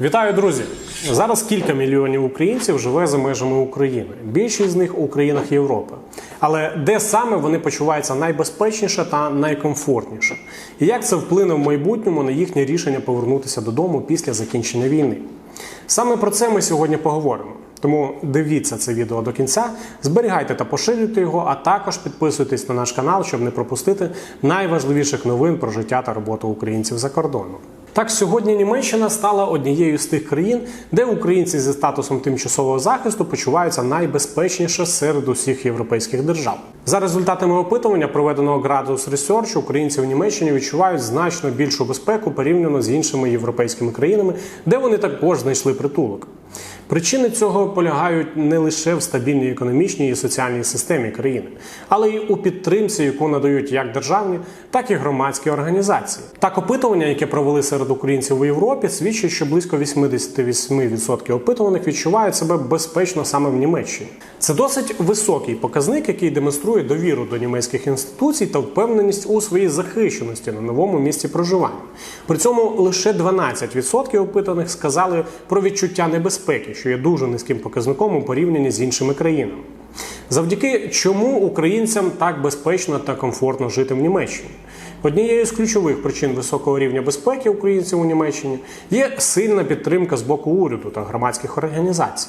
Вітаю, друзі! Зараз кілька мільйонів українців живе за межами України. Більшість з них у країнах Європи. Але де саме вони почуваються найбезпечніше та найкомфортніше? І як це вплине в майбутньому на їхнє рішення повернутися додому після закінчення війни? Саме про це ми сьогодні поговоримо. Тому дивіться це відео до кінця, зберігайте та поширюйте його, а також підписуйтесь на наш канал, щоб не пропустити найважливіших новин про життя та роботу українців за кордоном. Так, сьогодні Німеччина стала однією з тих країн, де українці зі статусом тимчасового захисту почуваються найбезпечніше серед усіх європейських держав. За результатами опитування, проведеного Gradus Research, українці в Німеччині відчувають значно більшу безпеку порівняно з іншими європейськими країнами, де вони також знайшли притулок. Причини цього полягають не лише в стабільній економічній і соціальній системі країни, але й у підтримці, яку надають як державні, так і громадські організації. Так, опитування, яке провели серед українців у Європі, свідчить, що близько 88% опитуваних відчувають себе безпечно саме в Німеччині. Це досить високий показник, який демонструє довіру до німецьких інституцій та впевненість у своїй захищеності на новому місці проживання. При цьому лише 12% опитаних сказали про відчуття небезпеки, що є дуже низьким показником у порівнянні з іншими країнами. Завдяки чому українцям так безпечно та комфортно жити в Німеччині? Однією з ключових причин високого рівня безпеки українців у Німеччині є сильна підтримка з боку уряду та громадських організацій.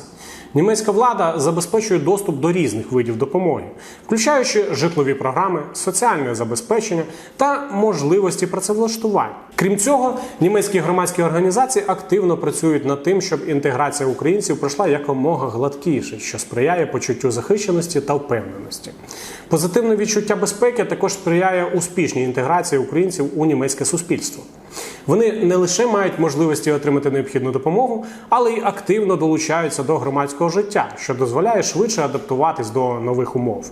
Німецька влада забезпечує доступ до різних видів допомоги, включаючи житлові програми, соціальне забезпечення та можливості працевлаштування. Крім цього, німецькі громадські організації активно працюють над тим, щоб інтеграція українців пройшла якомога гладкіше, що сприяє почуттю захищеності та впевненості. Позитивне відчуття безпеки також сприяє успішній інтеграції українців у німецьке суспільство. Вони не лише мають можливості отримати необхідну допомогу, але й активно долучаються до громадського життя, що дозволяє швидше адаптуватись до нових умов.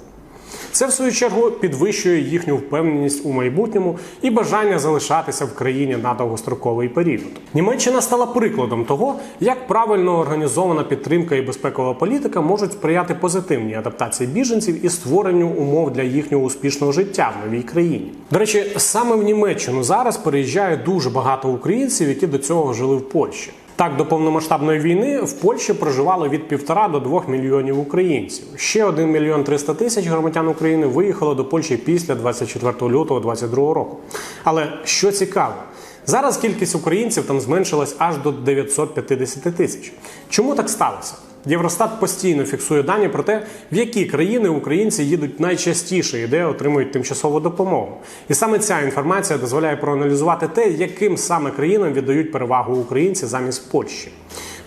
Це, в свою чергу, підвищує їхню впевненість у майбутньому і бажання залишатися в країні на довгостроковий період. Німеччина стала прикладом того, як правильно організована підтримка і безпекова політика можуть сприяти позитивній адаптації біженців і створенню умов для їхнього успішного життя в новій країні. До речі, саме в Німеччину зараз переїжджає дуже багато українців, які до цього жили в Польщі. Так, до повномасштабної війни в Польщі проживало від півтора до двох мільйонів українців. Ще 1 мільйон 300 тисяч громадян України виїхало до Польщі після 24 лютого 2022 року. Але що цікаво, зараз кількість українців там зменшилась аж до 950 тисяч. Чому так сталося? Євростат постійно фіксує дані про те, в які країни українці їдуть найчастіше і де отримують тимчасову допомогу. І саме ця інформація дозволяє проаналізувати те, яким саме країнам віддають перевагу українці замість Польщі.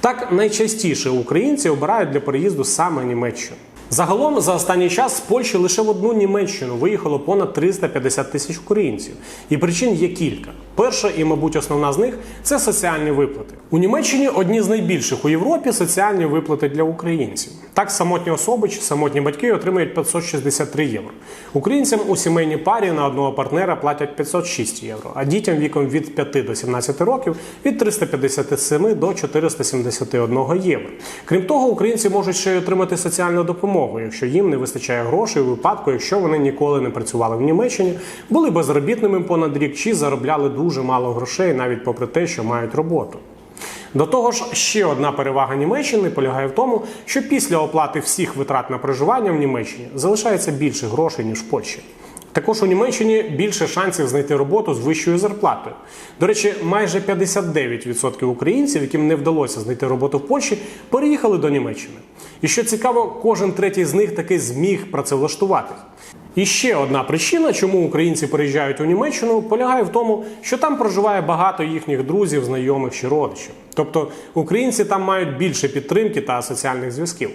Так найчастіше українці обирають для переїзду саме Німеччину. Загалом за останній час з Польщі лише в одну Німеччину виїхало понад 350 тисяч українців. І причин є кілька. Перша і, мабуть, основна з них це соціальні виплати. У Німеччині одні з найбільших у Європі соціальні виплати для українців. Так, самотні особи чи самотні батьки отримують 563 євро. Українцям у сімейній парі на одного партнера платять 506 євро, а дітям віком від 5 до 17 років від 357 до 471 євро. Крім того, українці можуть ще й отримати соціальну допомогу, якщо їм не вистачає грошей у випадку, якщо вони ніколи не працювали в Німеччині, були безробітними понад рік чи заробляли дуже мало грошей, навіть попри те, що мають роботу. До того ж, ще одна перевага Німеччини полягає в тому, що після оплати всіх витрат на проживання в Німеччині залишається більше грошей ніж в Польщі. Також у Німеччині більше шансів знайти роботу з вищою зарплатою. До речі, майже 59% українців, яким не вдалося знайти роботу в Польщі, переїхали до Німеччини. І що цікаво, кожен третій з них таки зміг працевлаштуватись. І ще одна причина, чому українці переїжджають у Німеччину, полягає в тому, що там проживає багато їхніх друзів, знайомих чи родичів. Тобто українці там мають більше підтримки та соціальних зв'язків.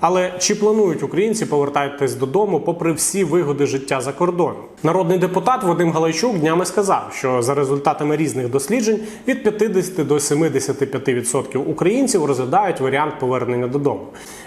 Але чи планують українці повертатись додому, попри всі вигоди життя за кордоном? Народний депутат Вадим Галайчук днями сказав, що за результатами різних досліджень від 50 до 75% українців розглядають варіант повернення додому.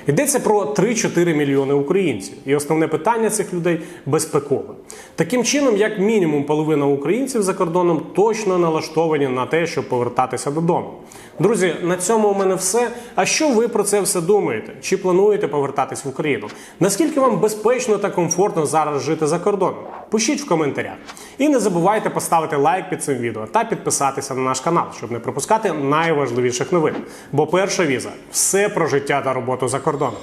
Йдеться про 3-4 мільйони українців, і основне питання цих людей безпекове. Таким чином, як мінімум половина українців за кордоном точно налаштовані на те, щоб повертатися додому. Друзі, на цьому у мене все. А що ви про це все думаєте? Чи плануєте повертатись в Україну? Наскільки вам безпечно та комфортно зараз жити за кордоном? Пишіть в коментарях. І не забувайте поставити лайк під цим відео та підписатися на наш канал, щоб не пропускати найважливіших новин. Бо перша віза все про життя та роботу за кордоном.